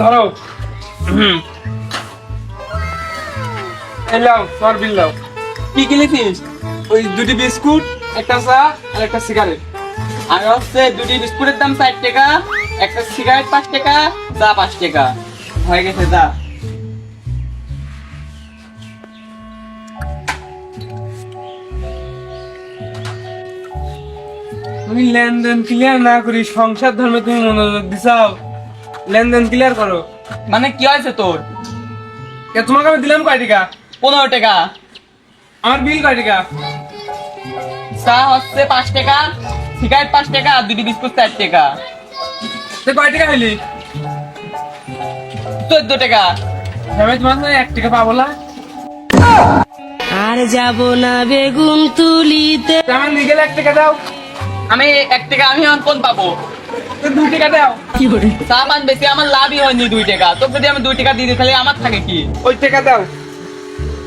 ধরো। হুম। এই লাও তোমার বিল কি কিনেছিস ওই দুটি বিস্কুট একটা চা আর একটা সিগারেট আর হচ্ছে দুটি বিস্কুটের দাম ষাট টাকা একটা সিগারেট পাঁচ টাকা চা পাঁচ টাকা। হয়ে গেছে যা তুমি লেনদেন ক্লিয়ার না করি সংসার ধর্মে তুমি মনোযোগ দিছাও। লেনদেন ক্লিয়ার করো। মানে কি হয়েছে তোর? এ, তোমাকে আমি দিলাম কয় টাকা? পনেরো টাকা। আমার বিল কয় টাকা? চা হচ্ছে পাঁচ টাকা সিগারেট পাঁচ টাকা আর দুটি বিস্কুট চার টাকা। তুই কয় টাকা হইলি? চোদ্দ টাকা। আমি তোমার সঙ্গে এক টাকা পাবো না। আর যাব না বেগুন তুলিতে। আমার এক টাকা দাও। আমি এক টাকা আমি কোন পাবো? দুই টাকা দাও। কি করে চা বেশি আমার লাভই হয়নি দুই টাকা। তো যদি আমি দুই টাকা দিয়ে দিই তাহলে আমার থাকে কি? ওই টাকা দাও।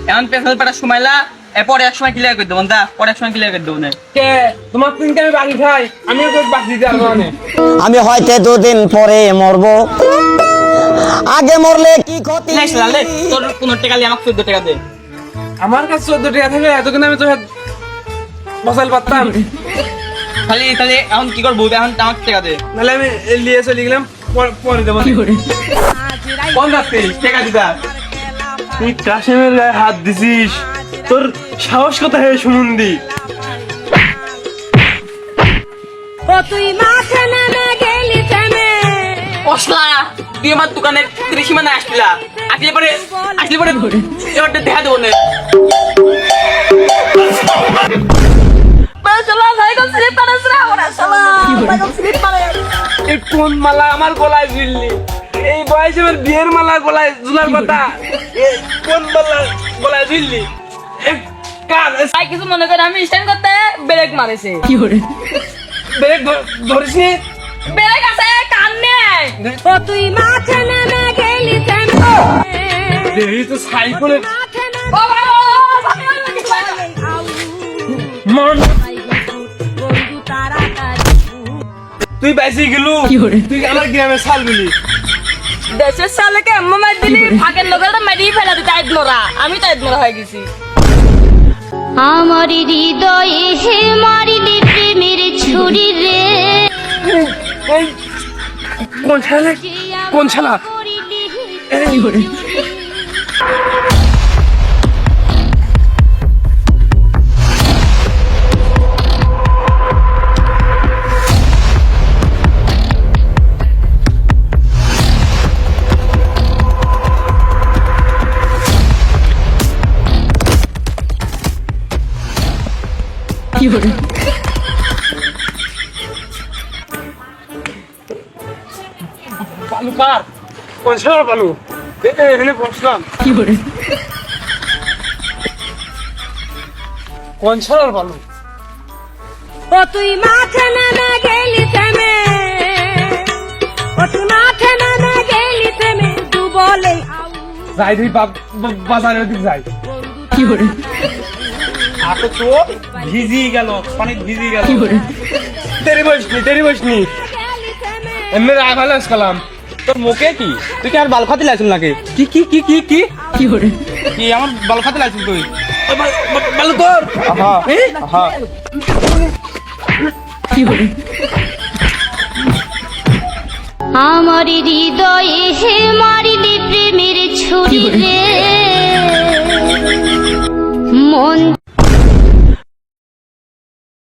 এখন পেছাল পাটা সময়লা এরপরে এক সময় ক্লিয়ার করে দেবো দা পরে এক সময় ক্লিয়ার করে দেবো কে? তোমার তিনকে আমি বাকি খাই? আমিও বাকি দিতে পারব না আমি হয়তো দুদিন পরে মরবো। আগে মরলে কি ক্ষতি? নেই লালে তোর পনেরো টাকা দিয়ে আমাকে চোদ্দ টাকা দে। আমার কাছে চোদ্দ টাকা থাকে এতক্ষণ আমি তো বসাল পারতাম। খালি তাহলে এখন কি করব? এখন আমাকে টাকা দে। নাহলে আমি নিয়ে চলে গেলাম পরে- দেবো। কি করে? পঞ্চাশ তিরিশ টাকা দিতা তুই কাশেমের গায়ে হাত দিছিস। তোর সাহস কথা হে শুনুন ও তুই মাঠে নেমে গেলি থেমে পশলা তুই আমার দোকানে ত্রিশ মানে আসলা আসলে পরে আসলে পরে এবার দেখা দেবো না। এই কোন মালা আমার গলায় ঝুললি এই বয়সে আমার বিয়ের মালা গলায় ঝুলার কথা কোন মালা গলায় ঝুললি তাই কিছু মনে করে আমি স্ট্যান্ড করতে ব্রেক মারেছে কি করে ব্রেক ধ- ধরেছি ব্রেক আছে কান নেই ও তুই মাঠে নেমে গেলি থেমে এই তো সাইকেলের মাঠে ও ভাই? মন তুই বাইসে গেলু? তুই আমার গ্রামে সাল বলি দেশের সালেকে এম্মা মার দিলি ফাঁকের লোকের মারিয়ে ফেলা দিতে আইত নোরা। আমি তো আইত নোরা হয়ে গেছি। আমার হৃদয়ে হে মারিলে প্রেমের ছুরি রে। কোন শালা কোন শালা কি এখানে বসলাম কি কোন ও তুই গেলি ও তুই গেলি বলে যাই তুই বাজারের দিক যাই। কি করে আপে তো গেল অনেক ভিজি গেল। তেরি বসনি তেরি বসনি এমনি রায় ভালো কালাম। তোর মুখে কি? তুই কি আমার বাল খাতে লাগছিল নাকি? কি কি কি কি কি? কি করে কি আমার বাল খাতে লাগছিল তুই? ভালো তোর! কি করে আমার হৃদয়ে হে মারিলে প্রেমের ছুরি রে